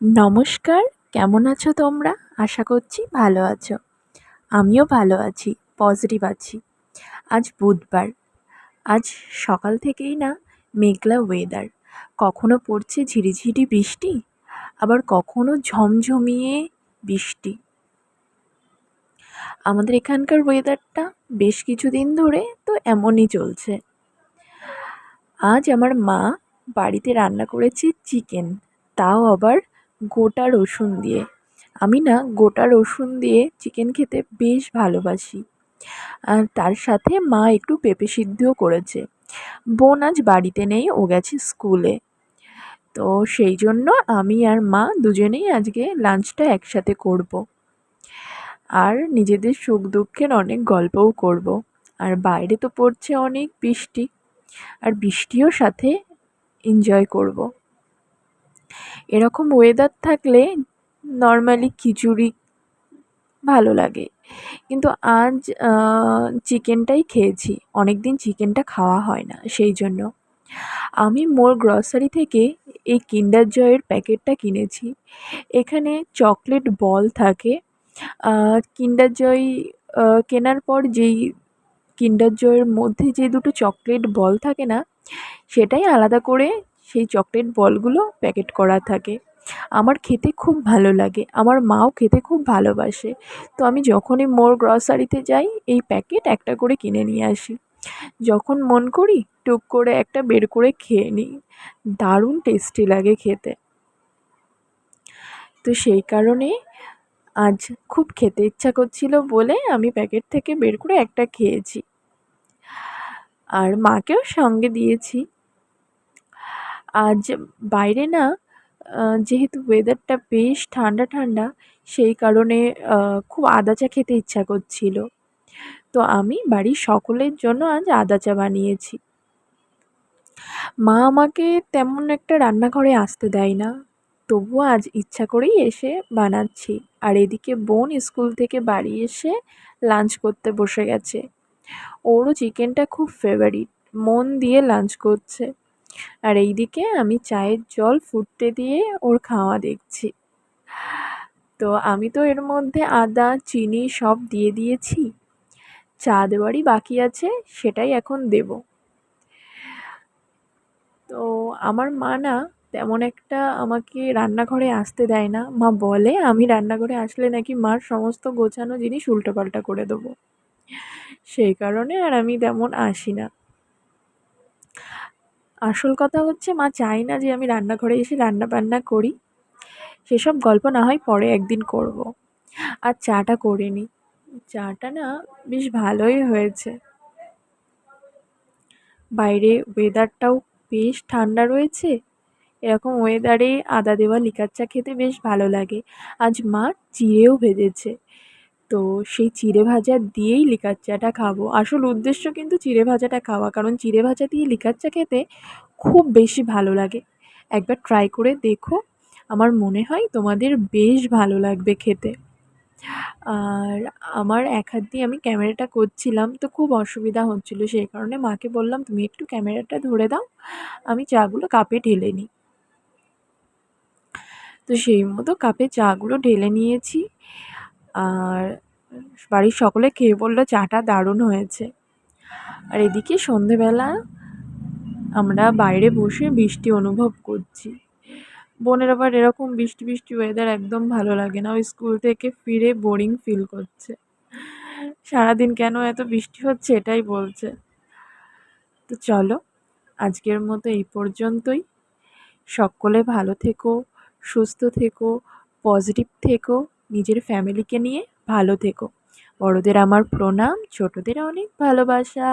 নমস্কার, কেমন আছো তোমরা? আশা করছি ভালো আছো। আমিও ভালো আছি পজিটিভ আছি। আজ বুধবার। আজ সকাল থেকেই না মেঘলা ওয়েদার কখনো পড়ছে ঝিরিঝিরি বৃষ্টি, আবার কখনো ঝমঝমিয়ে বৃষ্টি। আমাদের এখানকার ওয়েদারটা বেশ কিছুদিন ধরে তো এমনই চলছে। আজ আমার মা বাড়িতে রান্না করেছে চিকেন তাও আবার গোটা রসুন দিয়ে আমি না গোটা রসুন দিয়ে চিকেন খেতে বেশ ভালোবাসি আর তার সাথে মা একটু পেঁপে সিদ্ধও করেছে বোন আজ বাড়িতে নেই, ও গেছে স্কুলে তো সেই জন্য আমি আর মা দুজনেই আজকে লাঞ্চটা একসাথে করব। আর নিজেদের সুখ দুঃখের অনেক গল্পও করব। আর বাইরে তো পড়ছে অনেক বৃষ্টি আর বৃষ্টিও সাথে এনজয় করব। এরকম ওয়েদার থাকলে নর্মালি খিচুড়ি ভালো লাগে। কিন্তু আজ চিকেনটাই খেয়েছি। অনেক দিন চিকেনটা খাওয়া হয় না, সেই জন্য। আমি মোর গ্রসারি থেকে এই কিন্ডার জয়ের প্যাকেটটা কিনেছি। এখানে চকলেট বল থাকে। কিন্ডার জয় কেনার পর যেই কিন্ডার জয়ের মধ্যে যে দুটো চকলেট বল থাকে না, সেটাই আলাদা করে সেই চকলেট বলগুলো প্যাকেট করা থাকে। আমার খেতে খুব ভালো লাগে। আমার মাও খেতে খুব ভালোবাসে। তো আমি যখনই মোর গ্রসারিতে যাই, এই প্যাকেট একটা করে কিনে নিয়ে আসি। যখন মন করি, টুক করে একটা বের করে খেয়ে নিই। দারুণ টেস্টি লাগে খেতে। তো সেই কারণে আজ খুব খেতে ইচ্ছা করছিল বলে আমি প্যাকেট থেকে বের করে একটা খেয়েছি। আর মাকেও সঙ্গে দিয়েছি। আজ বাইরে না যেহেতু ওয়েদারটা বেশ ঠান্ডা ঠান্ডা সেই কারণে খুব আদা চা খেতে ইচ্ছা করছিল। তো আমি বাড়ির সকলের জন্য আজ আদা চা বানিয়েছি। মা আমাকে তেমন একটা রান্নাঘরে আসতে দেয় না, তবুও আজ ইচ্ছা করেই এসে বানাচ্ছি। আর এদিকে বোন স্কুল থেকে বাড়ি এসে লাঞ্চ করতে বসে গেছে। ওরও চিকেনটা খুব ফেভারিট মন দিয়ে লাঞ্চ করছে। আর এইদিকে আমি চায়ের জল ফুটতে দিয়ে ওর খাওয়া দেখছি। তো আমি তো এর মধ্যে আদা, চিনি সব দিয়ে দিয়েছি। চা দেওয়ারই বাকি আছে, সেটাই এখন দেব। তো আমার মা না তেমন একটা আমাকে রান্নাঘরে আসতে দেয় না। মা বলে, আমি রান্নাঘরে আসলে নাকি মার সমস্ত গোছানো জিনিস উল্টোপাল্টা করে দেবো? সেই কারণে আর আমি তেমন আসি না। আসল কথা হচ্ছে, মা চায় না যে আমি রান্নাঘরে এসে রান্না বান্না করি। সেসব গল্প না হয় পরে একদিন করব। আর চাটা করে নিই চাটা না বেশ ভালোই হয়েছে। বাইরে ওয়েদারটাও বেশ ঠান্ডা রয়েছে। এরকম ওয়েদারে আদা দেওয়া লিকার চা খেতে বেশ ভালো লাগে। আজ মা চিড়েও ভেজেছে। তো সেই চিড়ে ভাজা দিয়েই লিকার চাটা খাব। আসল উদ্দেশ্য কিন্তু চিড়ে ভাজাটা খাওয়া, কারণ চিড়ে ভাজা দিয়ে লিকার চা খেতে খুব বেশি ভালো লাগে। একবার ট্রাই করে দেখো। আমার মনে হয় তোমাদের বেশ ভালো লাগবে খেতে। আর আমার এক হাত দিয়ে আমি ক্যামেরাটা করছিলাম তো খুব অসুবিধা হচ্ছিল, সেই কারণে মাকে বললাম, তুমি একটু ক্যামেরাটা ধরে দাও, আমি চাগুলো কাপে ঢেলে নিই। তো সেই মতো কাপে চাগুলো ঢেলে নিয়েছি। আর বাড়ির সকলে খেয়ে বলল, চাটা দারুণ হয়েছে। আর এদিকে সন্ধেবেলা আমরা বাইরে বসে বৃষ্টি অনুভব করছি। বোনের আবার এরকম বৃষ্টি বৃষ্টি ওয়েদার একদম ভালো লাগে না। ওই স্কুল থেকে ফিরে বোরিং ফিল করছে। সারাদিন কেন এত বৃষ্টি হচ্ছে এটাই বলছে। তো চলো, আজকের মতো এই পর্যন্তই। সকলে ভালো থেকো, সুস্থ থেকো পজিটিভ থেকো। নিজের ফ্যামিলিকে নিয়ে ভালো থেকো। বড়দের আমার প্রণাম ছোটদের অনেক ভালোবাসা।